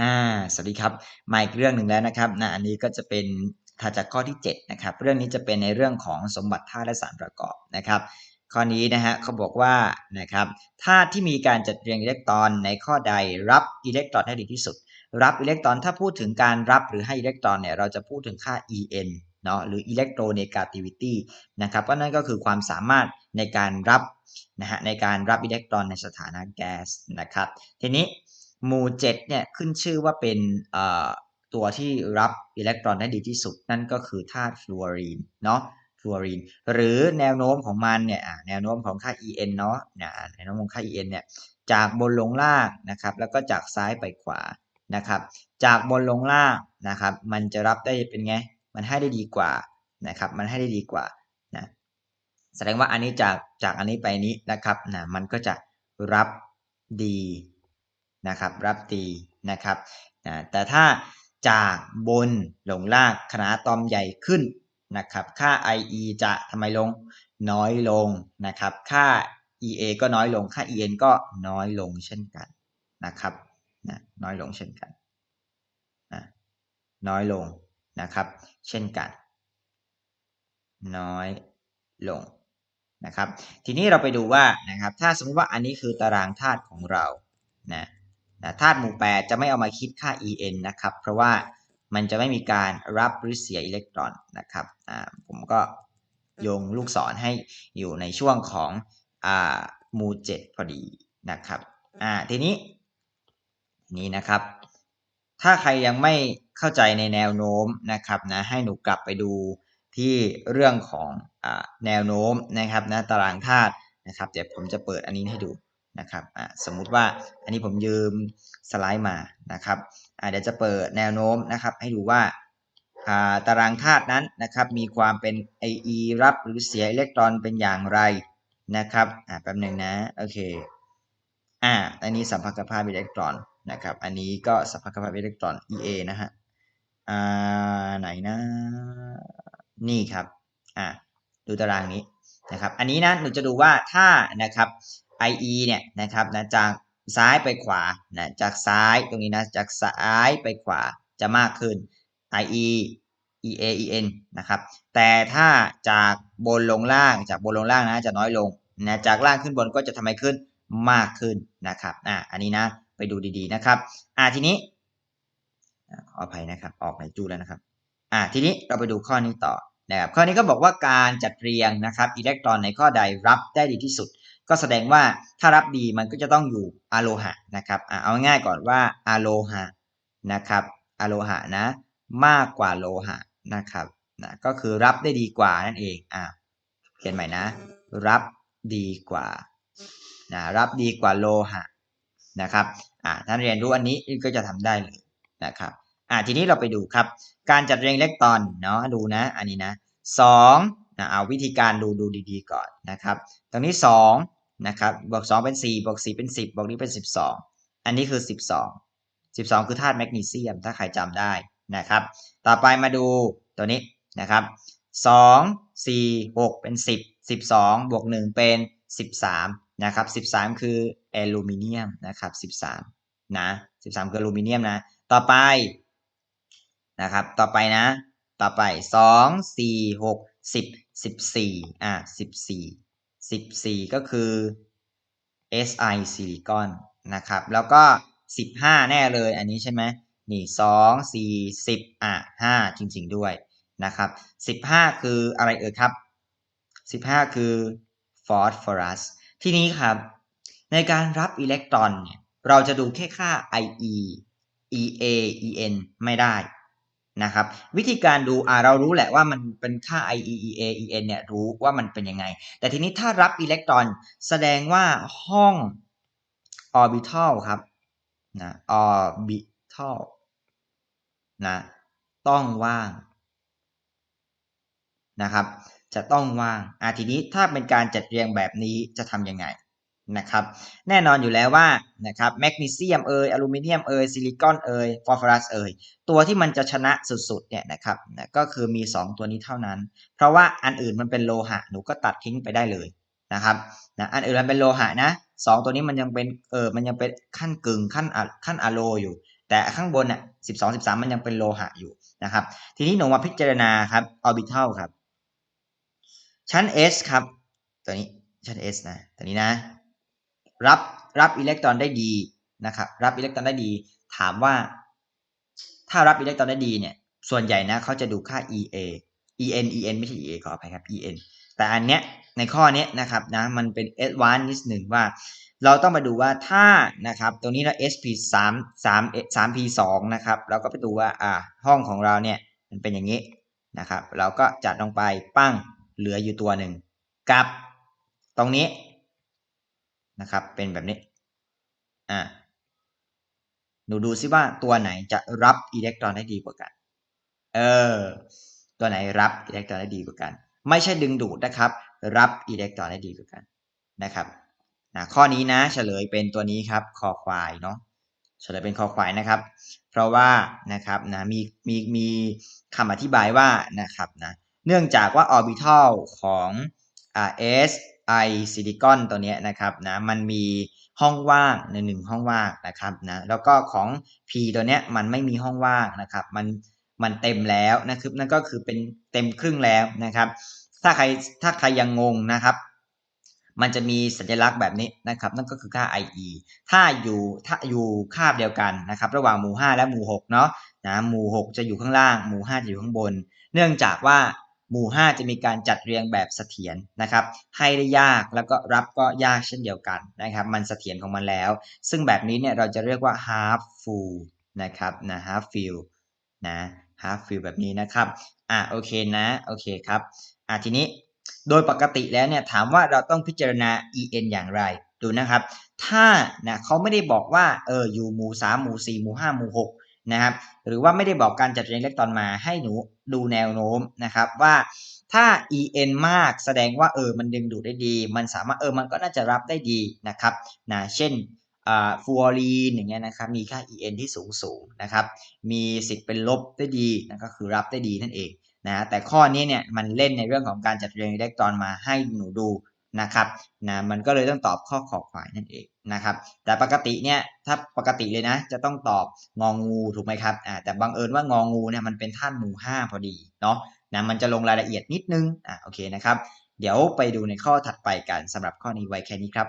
อ่า สวัสดีครับ มาอีกเรื่องหนึ่งแล้วนะครับนะอันนี้ก็จะเป็นถัดจากข้อที่ 7 นะครับ เรื่องนี้จะเป็นในเรื่องของสมบัติธาตุและสารประกอบนะครับ ข้อนี้นะฮะเขาบอกว่านะครับธาตุที่มีการจัดเรียงอิเล็กตรอนในข้อใดรับอิเล็กตรอนได้ดีที่สุด รับอิเล็กตรอนถ้าพูดถึงการรับหรือให้อิเล็กตรอนเนี่ยเราจะพูดถึงค่า En เนาะหรือ electronegativity นะครับก็นั่นก็คือความสามารถในการรับนะฮะในการรับอิเล็กตรอนในสถานะแก๊สนะครับ ทีนี้ หมู่7เนี่ยขึ้นชื่อว่าเป็นตัวที่รับอิเล็กตรอนได้ดีที่สุด นั่นก็คือธาตุฟลูออรีนเนาะฟลูออรีนหรือแนวโน้มของมันเนี่ยแนวโน้มของค่า En เนาะแนวโน้มของค่า En เนี่ยจากบนลงล่างนะครับ แล้วก็จากซ้ายไปขวานะครับ จากบนลงล่างนะครับ มันจะรับได้เป็นไง มันให้ได้ดีกว่านะครับ มันให้ได้ดีกว่านะแสดงว่าอันนี้จากจากอันนี้ไปนี้นะครับนะมันก็จะรับดี นะครับรับดีนะครับแต่ถ้าจากบนลงล่างขนาดตอมใหญ่ขึ้นนะครับค่า IE จะทำไมลงน้อยลงนะครับค่า EA ก็น้อยลงค่า EN ก็น้อยลงเช่นกันนะครับนะน้อยลงเช่นกันนะน้อยลงนะครับเช่นกัน น้อยลงนะครับทีนี้เราไปดูว่านะครับถ้าสมมติว่าอันนี้คือตารางธาตุของเรานะ นะธาตุหมู่ 8 จะไม่เอามาคิดค่า En นะครับ เพราะว่ามันจะไม่มีการรับหรือเสียอิเล็กตรอนนะครับผมก็โยงลูกศรให้อยู่ในช่วงของหมู่ 7 พอดีนะครับทีนี้นี่นะครับ ถ้าใครยังไม่เข้าใจในแนวโน้มนะครับนะให้หนูกลับไปดูที่เรื่องของอแนวโน้มนะครับนะตารางธาตุนะครับเดี๋ยวผมจะเปิดอันนี้ให้ดู นะครับสมมุติว่าอันนี้ผมยืมสไลด์มานะครับเดี๋ยวจะเปิดแนวโน้มนะครับ ให้ดูว่าตารางธาตุนั้นนะครับมีความเป็น IE รับหรือเสียอิเล็กตรอนเป็นอย่างไรนะครับอ่าแป๊บหนึ่งนะโอเคอ่าอันนี้สัมพัทธภาพอิเล็กตรอนนะครับ อันนี้ก็สัมพัทธภาพอิเล็กตรอน EA นะฮะอ่าไหนนะนี่ครับอ่าดูตารางนี้นะครับ อันนี้นะหนูจะดูว่าถ้านะครับ IE เนี่ยนะครับนะจากซ้ายไปขวานะจากซ้ายตรงนี้นะจากซ้ายไปขวาจะมากขึ้น IE EA EN นะครับแต่ถ้าจากบนลงล่างจากบนลงล่างนะจะน้อยลงนะจากล่างขึ้นบนก็จะทำให้ขึ้นมากขึ้นนะครับอ่าอันนี้นะไปดูดีๆนะครับอ่าทีนี้ขออภัยนะครับออกไหนจูแล้วนะครับอ่าทีนี้เราไปดูข้อนี้ต่อนะครับข้อนี้ก็บอกว่าการจัดเรียงนะครับอิเล็กตรอนในข้อใดรับได้ดีที่สุด ก็แสดงว่าถ้ารับดีมันก็จะต้องอยู่อะโลหะนะครับเอาง่ายก่อนว่าอะโลหะนะครับอะโลหะนะ มากกว่าโลหะนะครับนะก็คือรับได้ดีกว่านั่นเองอ่าเขียนใหม่นะ รับดีกว่านะรับดีกว่าโลหะนะครับอ่าท่านเรียนรู้อันนี้ก็จะทำได้เลยนะครับอ่าทีนี้เราไปดูครับ การจัดเรียงอิเล็กตรอนเนาะดูนะ อันนี้นะสองนะเอาวิธีการดูดูดีๆก่อนนะครับ ตรงนี้สอง นะครับบวก2เป็น4บวก4เป็น 10บวกนี้เป็น 12 อันนี้คือ 12 12 คือธาตุแมกนีเซียม ถ้าใครจำได้นะครับ ต่อไปมาดูตัวนี้นะครับ2 4 6 เป็น 10 12 บวก 1 เป็น 13 นะครับ 13 คือแอลูมิเนียมนะครับ 13 นะ 13 คืออลูมิเนียมนะ ต่อไปนะครับ ต่อไปนะ ต่อไป 2 4 6 10 14 อะ 14 14 ก็คือ Si ซิลิคอนนะครับ แล้วก็ 15 แน่เลยอันนี้ใช่ไหมนี่2 4 10อะ5จริง ๆ ด้วยนะครับ15คืออะไรเอ่ยครับ15คือฟอสฟอรัสที่นี้ครับ ในการรับอิเล็กตรอนเนี่ยเราจะดูแค่ค่า IE EA EN ไม่ได้ นะครับวิธีการดูอ่าเรารู้แหละว่ามันเป็นค่า IEEA EN เนี่ยรู้ว่ามันเป็นยังไง แต่ทีนี้ถ้ารับอิเล็กตรอนแสดงว่าห้อง orbital ครับนะ orbital นะต้องว่างนะครับจะต้องว่างอ่าทีนี้ถ้าเป็นการจัดเรียงแบบนี้จะทำยังไง นะครับแน่นอนอยู่แล้วว่านะครับแมกนีเซียมเอยอลูมิเนียมเอยซิลิคอนเอยฟอสฟอรัสเอยตัวที่มันจะชนะสุดๆเนี่ยนะครับก็คือมี 2 ตัวนี้เท่านั้น เพราะว่าอันอื่นมันเป็นโลหะหนูก็ตัดทิ้งไปได้เลยนะครับนะอันอื่นมันเป็นโลหะนะสตัวนี้มันยังเป็นเออมันยังเป็นขั้นกึ่งขั้นขั้นอะโลอยู่ แต่ข้างบนอะ12 13มันยังเป็นโลหะอยู่นะครับทีนี้หนูมาพิจารณาครับออร์บิทัลครับชั้น S ครับตัวนี้ชั้น S นะตัวนี้นะ รับรับอิเล็กตรอนได้ดีนะครับรับอิเล็กตรอนได้ดี ถามว่า ถ้ารับอิเล็กตรอนได้ดีเนี่ย ส่วนใหญ่นะเขาจะดูค่า EA EN EN ไม่ใช่ EA ขออภัยครับ EN แต่อันเนี้ยในข้อเนี้ยนะครับนะมันเป็น advanced นิดหนึ่งว่า เราต้องมาดูว่าถ้านะครับตรงนี้เรา SP 3 3 3 P 2นะครับเราก็ไปดูว่าอ่าห้องของเราเนี่ยมันเป็นอย่างนี้นะครับ เราก็จัดลงไปปั้งเหลืออยู่ตัวหนึ่งกับตรงนี้ นะครับ เป็นแบบนี้ อ่าหนูดูซิว่าตัวไหนจะรับอิเล็กตรอนได้ดีกว่ากัน เออ ตัวไหนรับอิเล็กตรอนได้ดีกว่ากัน ไม่ใช่ดึงดูดนะครับ รับอิเล็กตรอนได้ดีกว่ากันนะครับนะข้อนี้นะเฉลยเป็นตัวนี้ครับคอควายเนาะเฉลยเป็นคอควายนะครับ เพราะว่านะครับนะมีมีมีคำอธิบายว่านะครับนะเนื่องจากว่าออร์บิทัลของอ่า S I ซิลิคอนตัวนี้นะครับนะมันมีห้องว่างในหนึ่งห้องว่างนะครับนะแล้วก็ของ P ตัวเนี้ยมันไม่มีห้องว่างนะครับมันมันเต็มแล้วนะครับนั่นก็คือเป็นเต็มครึ่งแล้วนะครับ ถ้าใครถ้าใครยังงงนะครับ มันจะมีสัญลักษณ์แบบนี้นะครับ นั่นก็คือค่า IE ถ้าอยู่ถ้าอยู่คาบเดียวกันนะครับ ระหว่างหมู่ 5 และหมู่ 6 เนาะนะหมู่ 6 จะอยู่ข้างล่างหมู่ 5 จะอยู่ข้างบน เนื่องจากว่า หมู่ 5 จะมีการจัดเรียงแบบเสถียรนะครับ ให้ได้ยากแล้วก็รับก็ยากเช่นเดียวกันนะครับ มันเสถียรของมันแล้ว ซึ่งแบบนี้เนี่ยเราจะเรียกว่า half full นะครับนะ half fill นะ half fill แบบนี้นะครับอะโอเคนะโอเคครับอะทีนี้โดยปกติแล้วเนี่ยถามว่าเราต้องพิจารณา en อย่างไรดูนะครับ ถ้านะเขาไม่ได้บอกว่าเอออยู่หมู่ 3 หมู่ 4 หมู่ 5 หมู่ 6 นะครับหรือว่าไม่ได้บอกการจัดเรียงอิเล็กตรอนมาให้หนูดูแนวโน้มนะครับว่าถ้า en มากแสดงว่าเออมันดึงดูดได้ดี มันสามารถเออมันก็น่าจะรับได้ดีนะครับนะเช่นฟูออรีนอย่างเงี้ยนะครับมีค่า en ที่สูงสูงนะครับมีสิทธิ์เป็นลบได้ดีนะก็คือรับได้ดีนั่นเองนะแต่ข้อนี้เนี่ยมันเล่นในเรื่องของการจัดเรียงอิเล็กตรอนมาให้หนูดู นะครับนะมันก็เลยต้องตอบข้อขอบขวายนั่นเองนะครับ แต่ปกติเนี่ยถ้าปกติเลยนะ จะต้องตอบงองูถูกไหมครับอ่าแต่บังเอิญว่างองูเนี่ยมันเป็นท่านหมู่ห้าพอดีเนาะนะมันจะลงรายละเอียดนิดนึงอ่าโอเคนะครับ เดี๋ยวไปดูในข้อถัดไปกันสำหรับข้อนี้ไว้แค่นี้ครับ